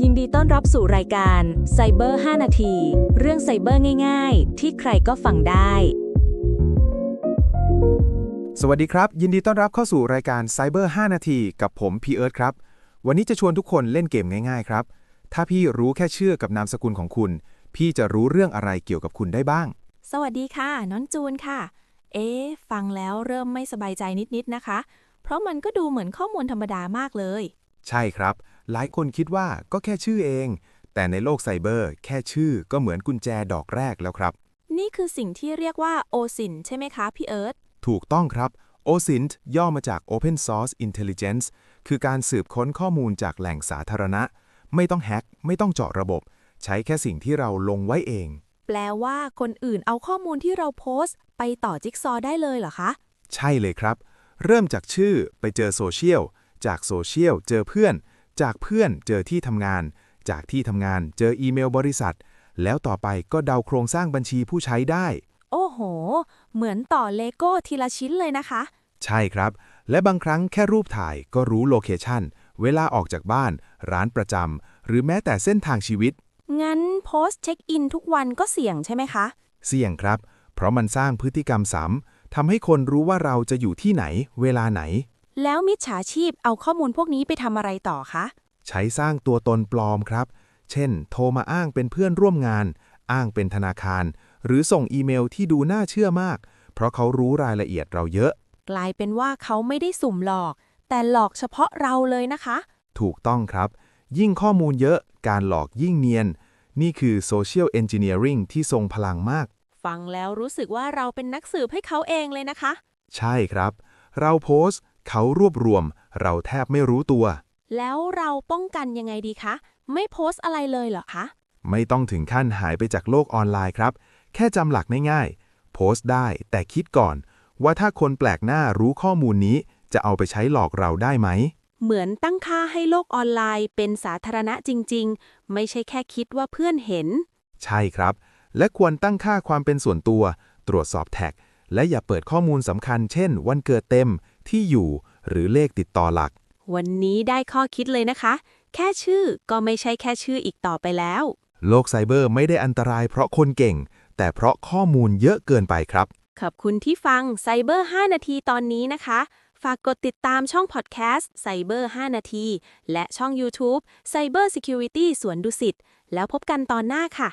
ยินดีต้อนรับสู่รายการไซเบอร์5นาที เรื่องไซเบอร์ง่าย ๆ ที่ใครก็ฟังได้ สวัสดีครับ ยินดีต้อนรับเข้าสู่รายการ Cyber 5นาที กับผมพีเอิร์ธครับ วันนี้จะชวนทุกคนเล่นเกมง่ายๆ ครับ ถ้าพี่รู้แค่ชื่อกับนามสกุลของคุณ พี่จะรู้เรื่องอะไรเกี่ยวกับคุณได้บ้าง สวัสดีค่ะ น้องจูนค่ะ เอ๊ะฟังแล้วเริ่มไม่สบายใจนิดๆนะคะ เพราะมันก็ดูเหมือนข้อมูลธรรมดามากเลย ใช่ครับ หลายคนคิดว่าก็แค่ชื่อเอง แต่ในโลกไซเบอร์ แค่ชื่อก็เหมือนกุญแจดอกแรกแล้วครับ นี่คือสิ่งที่เรียกว่า OSINT ใช่ไหมคะพี่เอิร์ธถูกต้องครับ OSINT ย่อมาจาก Open Source Intelligence คือการสืบค้นข้อมูลจากแหล่งสาธารณะ ไม่ต้องแฮ็ก ไม่ต้องเจาะระบบ ใช้แค่สิ่งที่เราลงไว้เอง แปลว่าคนอื่นเอาข้อมูลที่เราโพสต์ ไปต่อจิ๊กซอว์ได้เลยเหรอคะ ใช่เลยครับ เริ่มจากชื่อไปเจอโซเชียล จากโซเชียลเจอเพื่อน จากเพื่อนเจอที่ทำงาน จากที่ทำงานเจออีเมลบริษัท แล้วต่อไปก็เดาโครงสร้างบัญชีผู้ใช้ได้ โอ้โห เหมือนต่อเลโก้ทีละชิ้นเลยนะคะ ใช่ครับ และบางครั้งแค่รูปถ่ายก็รู้โลเคชันเวลาออกจากบ้าน ร้านประจำหรือแม้แต่เส้นทางชีวิต งั้นโพสต์เช็คอินทุกวันก็เสี่ยงใช่ไหมคะ เสี่ยงครับ เพราะมันสร้างพฤติกรรมซ้ำทำให้คนรู้ว่าเราจะอยู่ที่ไหน เวลาไหน แล้วมิจฉาชีพเอาข้อมูลพวกนี้ไปทำอะไรต่อคะ ใช้สร้างตัวตนปลอมครับ เช่น โทรมาอ้างเป็นเพื่อนร่วมงาน อ้างเป็นธนาคาร หรือส่งอีเมลที่ดูน่าเชื่อมาก เพราะเขารู้รายละเอียดเราเยอะ กลายเป็นว่าเขาไม่ได้สุ่มหลอก แต่หลอกเฉพาะเราเลยนะคะ ถูกต้องครับ ยิ่งข้อมูลเยอะ การหลอกยิ่งเนียน นี่คือ Social Engineering ที่ทรงพลังมาก ฟังแล้วรู้สึกว่าเราเป็นนักสืบให้เขาเองเลยนะคะ ใช่ครับ เราโพสต์ เขารวบรวม เราแทบไม่รู้ตัว แล้วเราป้องกันยังไงดีคะ ไม่โพสต์อะไรเลยเหรอคะ ไม่ต้องถึงขั้นหายไปจากโลกออนไลน์ครับ แค่จำหลักง่ายๆ โพสต์ได้แต่คิดก่อน ว่าถ้าคนแปลกหน้ารู้ข้อมูลนี้ จะเอาไปใช้หลอกเราได้ไหม เหมือนตั้งค่าให้โลกออนไลน์เป็นสาธารณะจริง ๆ ไม่ใช่แค่คิดว่าเพื่อนเห็น ใช่ครับ และควรตั้งค่าความเป็นส่วนตัว ตรวจสอบแท็ก และอย่าเปิดข้อมูลสำคัญ เช่น วันเกิดเต็ม ที่อยู่ หรือเลขติดต่อหลัก วันนี้ได้ข้อคิดเลยนะคะ แค่ชื่อก็ไม่ใช่แค่ชื่ออีกต่อไปแล้ว โลกไซเบอร์ไม่ได้อันตรายเพราะคนเก่ง แต่เพราะข้อมูลเยอะเกินไปครับ ขอบคุณที่ฟังไซเบอร์ 5 นาทีตอนนี้นะคะ ฝากกดติดตามช่องพอดแคสต์ไซเบอร์ 5 นาที และช่อง YouTube Cyber Security สวนดุสิตแล้วพบกันตอนหน้าค่ะ